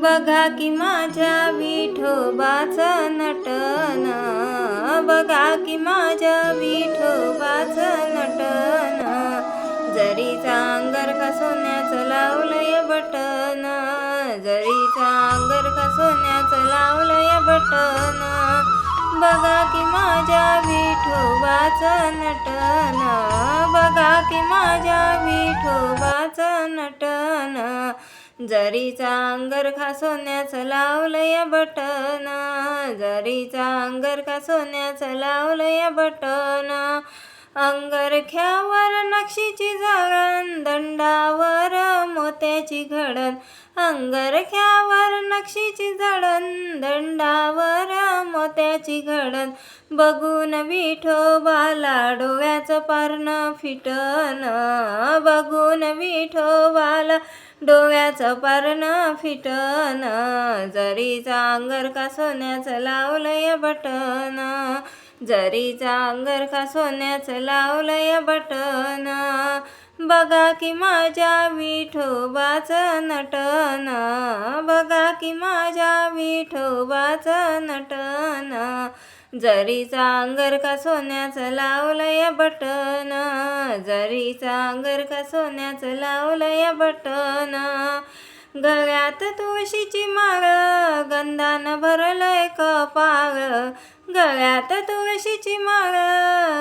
बघा की माझ्या विठोबाचं नटन. बघा की माझ्या विठोबाचं नटन. जरीचा अंगर का सोन्याचं लावलंय बटन. जरीचा अंगर का सोन्याचं लावलंय बटन. बघा की माझ्या विठोबाचं नटन. बघा की माझ्या विठोबाचं नटन. जरीचा अंगर खा सोन्याचं या बटन जरीचा अंगर का सोन्याचं या बटन अंगरख्यावर नक्षीची जळण दंडावर मोत्याची घडण अंगरख्यावर नक्षीची जळण दंडावर मोत्याची घडण. बघून विठोबाला डोळ्याचं पारणं फिटन बघून विठोबाला डोळ्याचं पारणं फिटन जरीचा अंगर का सोन्याचं लावलंय बटन जरीचा अंगर का सोन्याचं लावलंय बटन बघा की माझ्या विठोबाचं नटन बघा की माझ्या विठोबाचं नटन जरीचा अंगर का सोन्याचं लावलंय बटन जरीचा अंगर का सोन्याचं लावलंय बटन. गळ्यात तुळशीची माळ गंधानं भरलंय कपाळ. गळ्यात तुळशीची माळ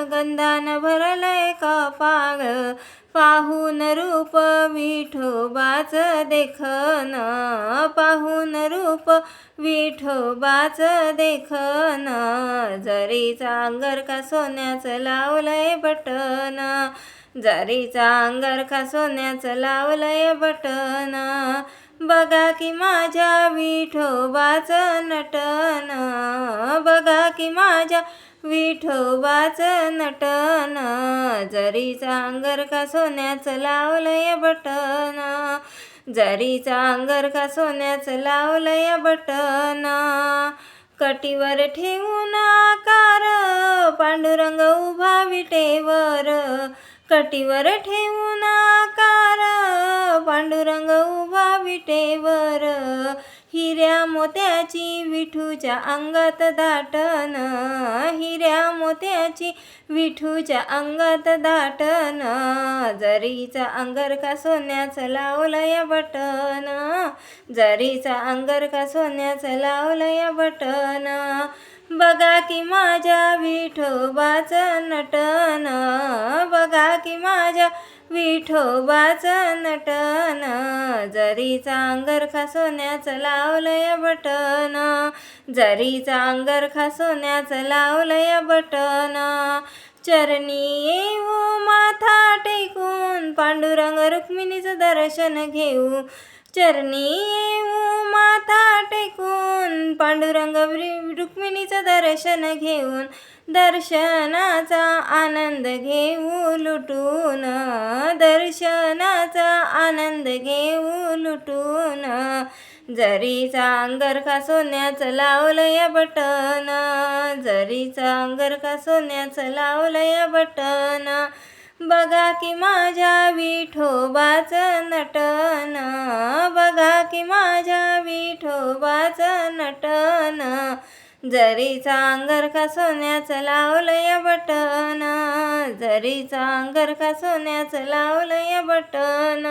गंधानं भरलंय कपाळ. पाहून रूप विठोबाच देखन. पाहून रूप विठोबाच देखन. जरीचा अंगर का सोन्याचं लावलंय बटन. जरीचा अंगर का सोन्याचं लावलंय बटन. बघा की माझ्या विठोबाचं नटन. बघा की माझ्या विठोबाच नटन जरी अंगर का सोन्याचं लावलंय बटन जरी अंगर का सोन्याचं लावलंय बटन कटीवर ठेवून आकार पांडुरंग उभा विटेवर कटीवर ठेवून आकार पांडुरंग उभा विटेवर हिऱ्या मोत्याची विठूच्या अंगात दाटन हिऱ्या मोत्याची विठूच्या अंगात दाटन जरीचा अंगर का सोन्याचं या बटन जरीचा अंगर का सोन्याचं या बटन बघा की माझ्या विठोबाचं नटन बघा की माझ्या विठोबाचं नटन जरी चांगरखा सोन्याचं लावलंय बटन जरी चांगरखा सोन्याचं लावलंय बटन. चरणी येऊ माथा टेकून पांडुरंग रुक्मिणीचं दर्शन घेऊ चरणी येऊ माथा टेकून पांडुरंग रुक्मिणीचं दर्शन घेऊन दर्शनाचा आनंद घेऊ लुटून दर्शनाचा आनंद घेऊ लुटून जरीचा अंगर का सोन्याचं या बटन जरीचा अंगर का सोन्याचं या बटन बघा की माझ्या विठोबाचं नटन. बघा की माझ्या विठोबाचं नटन. जरीचा अंगरखा सोन्याचं लावलंय बटन. जरीचा अंगर का सोन्याचं लावलंय बटन.